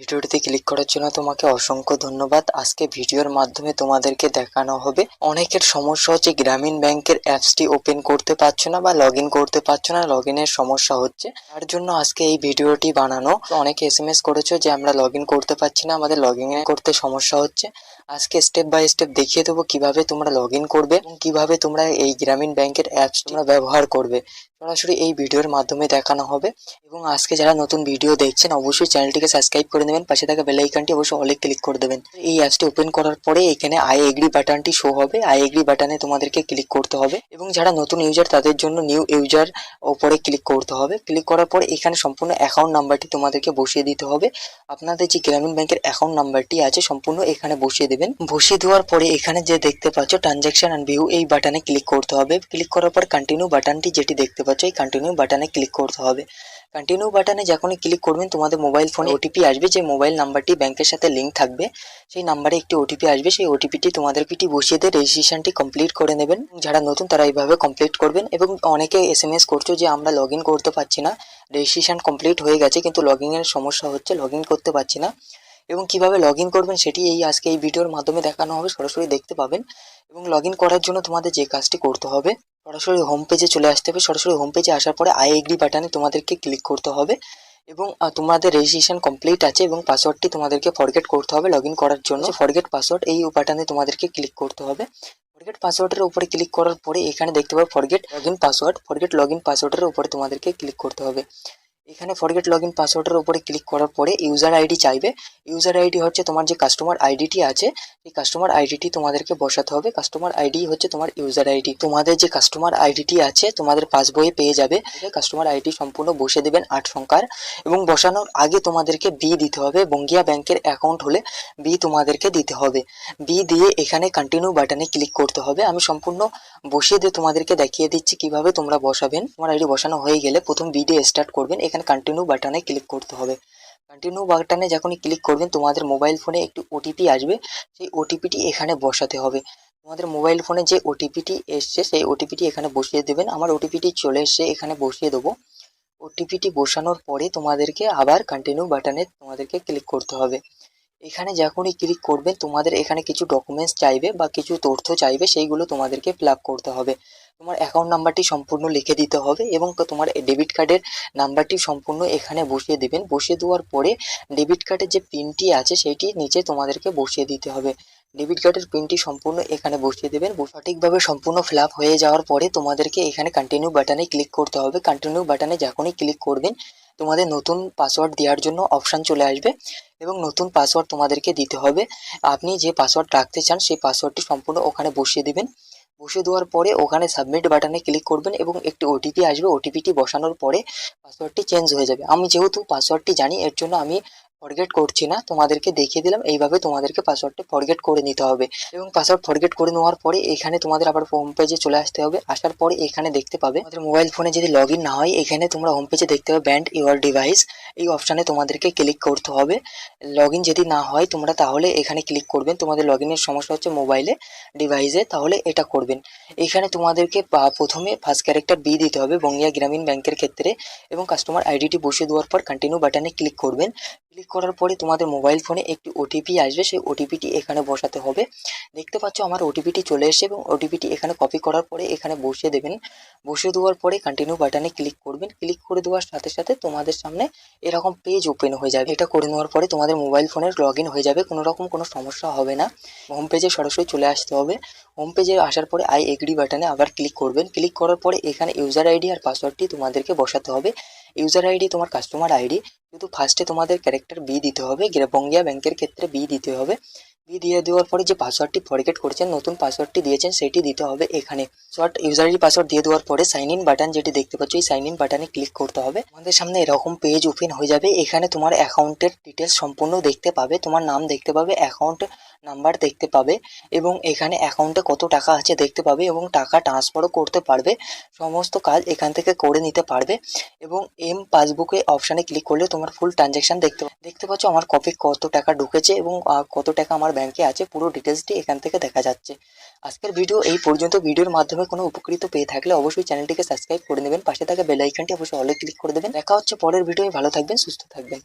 ভিডিওটিতে ক্লিক করার জন্য তোমাকে অসংখ্য ধন্যবাদ। আজকে ভিডিওর মাধ্যমে তোমাদেরকে দেখানো হবে অনেকের সমস্যা হচ্ছে গ্রামীণ ব্যাংকের অ্যাপসটি ওপেন করতে পারছ না বা লগ করতে পারছ না লগ সমস্যা হচ্ছে। তার জন্য আজকে এই ভিডিওটি বানানো। অনেকে এস এম এস করেছ যে আমরা লগ করতে পারছি না, আমাদের লগ করতে সমস্যা হচ্ছে। আজকে স্টেপ বাই স্টেপ দেখিয়ে দেবো কীভাবে তোমরা লগ ইন করবে এবং কীভাবে তোমরা এই গ্রামীণ ব্যাংকের অ্যাপস তোমরা ব্যবহার করবে। সরাসরি এই ভিডিওর মাধ্যমে দেখানো হবে এবং আজকে যারা নতুন ভিডিও দেখছেন, অবশ্যই চ্যানেলটিকে সাবস্ক্রাইব করে নেবেন, পাশে থাকা বেল আইকনটি অবশ্যই অলে ক্লিক করে দেবেন। এই অ্যাপসটি ওপেন করার পরে এখানে আই এগ্রি বাটনটি শো হবে। আই এগ্রি বাটনে তোমাদেরকে ক্লিক করতে হবে এবং যারা নতুন ইউজার তাদের জন্য নিউ ইউজার ওপরে ক্লিক করতে হবে। ক্লিক করার পরে এখানে সম্পূর্ণ অ্যাকাউন্ট নাম্বারটি তোমাদেরকে বসিয়ে দিতে হবে। আপনাদের যে গ্রামীণ ব্যাংকের অ্যাকাউন্ট নাম্বারটি আছে, সম্পূর্ণ এখানে বসিয়ে দেবেন। বসিয়ে দেওয়ার পরে এখানে যে দেখতে পাচ্ছ ট্রানজাকশন অ্যান্ড ভিউ এই বাটনে ক্লিক করতে হবে। ক্লিক করার পর কন্টিনিউ বাটনটি যেটি দেখতে পাচ্ছ, এই কন্টিনিউ বাটনে ক্লিক করতে হবে। কন্টিনিউ বাটনে যখনই ক্লিক করবেন, তোমাদের মোবাইল ফোনে ওটিপি আসবে যে মোবাইল নাম্বারটি ব্যাংকের সাথে লিঙ্ক থাকবে, সেই নাম্বারে একটি ওটিপি আসবে। সেই ওটিপিটি তোমাদের পিটি বসিয়ে দিয়ে রেজিস্ট্রেশনটি কমপ্লিট করে নেবেন। যারা নতুন, তারা এইভাবে কমপ্লিট করবেন। এবং অনেকে এস এম এস করছ যে, আমরা লগ করতে পারছি না। রেজিস্ট্রেশন কমপ্লিট হয়ে গেছে, কিন্তু লগ ইনের সমস্যা হচ্ছে লগ করতে পারছি না। এবং কীভাবে লগ করবেন সেটি এই আজকে এই ভিডিওর মাধ্যমে দেখানো হবে। সরাসরি দেখতে পাবেন এবং লগ করার জন্য তোমাদের যে কাজটি করতে হবে, সরাসরি হোম পেজে চলে আসতে হবে। সরাসরি হোম পেজে আসার পরে আই এগ্রি বাটনে তোমাদেরকে ক্লিক করতে হবে এবং তোমাদের রেজিস্ট্রেশন কমপ্লিট আছে এবং পাসওয়ার্ডটি তোমাদেরকে ফরগেট করতে হবে লগ করার জন্য। ফরগেট পাসওয়ার্ড এই বাটনে তোমাদেরকে ক্লিক করতে হবে। ফরগেট পাসওয়ার্ডের উপরে ক্লিক করার পরে এখানে দেখতে পাবে forget log password forget log পাসওয়ার্ডের উপরে তোমাদেরকে ক্লিক করতে হবে। এখানে ফরগেট লগ ইন পাসওয়ার্ডের উপরে ক্লিক করার পরে ইউজার আইডি চাইবে। ইউজার আইডি হচ্ছে তোমার যে কাস্টমার আইডিটি আছে এই কাস্টমার আইডিটি তোমাদেরকে বসাতে হবে। কাস্টমার আইডি হচ্ছে তোমার ইউজার আইডি তোমাদের যে কাস্টমার আইডিটি আছে, তোমাদের পাসবইয়ে পেয়ে যাবে। কাস্টমার আইডি সম্পূর্ণ বসে দেবেন আট সংখ্যার এবং বসানোর আগে তোমাদেরকে বি দিতে হবে। বঙ্গিয়া ব্যাংকের অ্যাকাউন্ট হলে বি তোমাদেরকে দিতে হবে। বি দিয়ে এখানে কন্টিনিউ বাটনে ক্লিক করতে হবে। আমি সম্পূর্ণ বসিয়ে দিয়ে তোমাদেরকে দেখিয়ে দিচ্ছি কীভাবে তোমরা বসাবেন। তোমার আইডি বসানো হয়ে গেলে প্রথম বি দিয়ে স্টার্ট করবেন। এখানে কন্টিনিউ বাটনে ক্লিক করতে হবে। কন্টিনিউ বাটনে যখনই ক্লিক করবেন, তোমাদের মোবাইল ফোনে একটি ওটিপি আসবে। সেই ওটিপিটি এখানে বসাতে হবে। তোমাদের মোবাইল ফোনে যে ওটিপিটি এসছে, সেই ওটিপিটি এখানে বসিয়ে দেবেন। আমার ওটিপিটি চলে এসছে, এখানে বসিয়ে দেবো। ওটিপিটি বসানোর পরে তোমাদেরকে আবার কন্টিনিউ বাটনে তোমাদেরকে ক্লিক করতে হবে। এখানে যখনই ক্লিক করবেন তোমাদের এখানে কিছু ডকুমেন্টস চাইবে বা কিছু তথ্য চাইবে, সেইগুলো তোমাদেরকে ফিল করতে হবে। তোমার অ্যাকাউন্ট নাম্বারটি সম্পূর্ণ লিখে দিতে হবে এবং তোমার ডেবিট কার্ডের নাম্বারটি সম্পূর্ণ এখানে বসিয়ে দেবেন। বসিয়ে দেওয়ার পরে ডেবিট কার্ডের যে পিনটি আছে সেইটি নিচে তোমাদেরকে বসিয়ে দিতে হবে। ডেবিট কার্ডের পিনটি সম্পূর্ণ এখানে বসিয়ে দেবেন। সঠিকভাবে সম্পূর্ণ ফিল হয়ে যাওয়ার পরে তোমাদেরকে এখানে কন্টিনিউ বাটনে ক্লিক করতে হবে। কন্টিনিউ বাটনে যখনই ক্লিক করবেন তোমাদের নতুন পাসওয়ার্ড দেওয়ার জন্য অপশান চলে আসবে এবং নতুন পাসওয়ার্ড তোমাদেরকে দিতে হবে। আপনি যে পাসওয়ার্ড রাখতে চান, সেই পাসওয়ার্ডটি সম্পূর্ণ ওখানে বসিয়ে দেবেন। বসিয়ে দেওয়ার পরে ওখানে সাবমিট বাটনে ক্লিক করবেন এবং একটি ওটিপি আসবে। ওটিপিটি বসানোর পরে পাসওয়ার্ডটি চেঞ্জ হয়ে যাবে। আমি যেহেতু পাসওয়ার্ডটি জানি, এর জন্য আমি ফরগেট করছি না, তোমাদেরকে দেখিয়ে দিলাম, এইভাবে তোমাদেরকে পাসওয়ার্ডটি ফরগেট করে নিতে হবে। এবং পাসওয়ার্ড ফরগেট করে নেওয়ার পরে এখানে তোমাদের আবার হোম পেজে চলে আসতে হবে। আসার পরে এখানে দেখতে পাবে, তোমাদের মোবাইল ফোনে যদি লগ না হয়, এখানে তোমরা হোম পেজে দেখতে পাবে ব্যান্ড ইউর ডিভাইস এই অপশানে তোমাদেরকে ক্লিক করতে হবে। লগ যদি না হয়, তোমরা তাহলে এখানে ক্লিক করবেন। তোমাদের লগ সমস্যা হচ্ছে মোবাইলে ডিভাইসে তাহলে এটা করবেন। এখানে তোমাদেরকে প্রথমে ফার্স্ট ক্যারেক্টার বি দিতে হবে, বঙ্গিয়া গ্রামীণ ব্যাংকের ক্ষেত্রে। এবং কাস্টমার আইডিটি বসিয়ে দেওয়ার পর কন্টিনিউ বাটনে ক্লিক করবেন। ক্লিক করার পরে তোমাদের মোবাইল ফোনে একটি ওটিপি আসবে। সেই ওটিপিটি এখানে বসাতে হবে। দেখতে পাচ্ছ আমার ওটিপিটি চলে এসেছে এবং ওটিপিটি এখানে কপি করার পরে এখানে বসিয়ে দেবেন। বসিয়ে দেওয়ার পরে কন্টিনিউ বাটনে ক্লিক করবেন। ক্লিক করে দেওয়ার সাথে সাথে তোমাদের সামনে এরকম পেজ ওপেন হয়ে যাবে। এটা করে নেওয়ার পরে তোমাদের মোবাইল ফোনের লগ হয়ে যাবে। কোনো রকম কোনো সমস্যা হবে না। হোম পেজে সরাসরি চলে আসতে হবে। হোম পেজে আসার পরে আই এগ্রি বাটনে আবার ক্লিক করবেন। ক্লিক করার পরে এখানে ইউজার আইডি আর পাসওয়ার্ডটি তোমাদেরকে বসাতে হবে। ইউজার আইডি তোমার কাস্টমার আইডি কিন্তু ফার্স্টে তোমাদের ক্যারেক্টার বি দিতে হবে বঙ্গিয়া ব্যাংকের ক্ষেত্রে বি দিতে হবে। বি দিয়ে দেওয়ার পরে যে পাসওয়ার্ডটি ফরগেট করেছেন, নতুন পাসওয়ার্ডটি দিয়েছেন, সেটি দিতে হবে এখানে। শর্ট ইউজার আইডি পাসওয়ার্ড দিয়ে দেওয়ার পরে সাইন ইন বাটন যেটি দেখতে পাচ্ছ, এই সাইন ইন বাটনে ক্লিক করতে হবে। আমাদের সামনে এরকম পেজ ওপেন হয়ে যাবে, এখানে তোমার অ্যাকাউন্টের ডিটেলস সম্পূর্ণ দেখতে পাবে, তোমার নাম দেখতে পাবে অ্যাকাউন্ট নাম্বার দেখতে পাবে এবং এখানে অ্যাকাউন্টে কত টাকা আছে দেখতে পাবে এবং টাকা ট্রান্সফারও করতে পারবে। সমস্ত কাজ এখান থেকে করে নিতে পারবে এবং এম পাসবুকে অপশানে ক্লিক করলে তোমার ফুল ট্রানজ্যাকশন দেখতে দেখতে পাচ্ছ আমার কপি কত টাকা ঢুকেছে এবং কত টাকা আমার ব্যাংকে আছে, পুরো ডিটেলসটি এখান থেকে দেখা যাচ্ছে। আজকের ভিডিও এই পর্যন্ত। ভিডিওর মাধ্যমে কোনো উপকৃত পেয়ে থাকলে অবশ্যই চ্যানেলটিকে সাবস্ক্রাইব করে নেবেন। পাশে থাকা বেল আইকনটি অবশ্যই অলে ক্লিক করে দেবেন। দেখা হচ্ছে পরের ভিডিও ভালো থাকবেন, সুস্থ থাকবেন।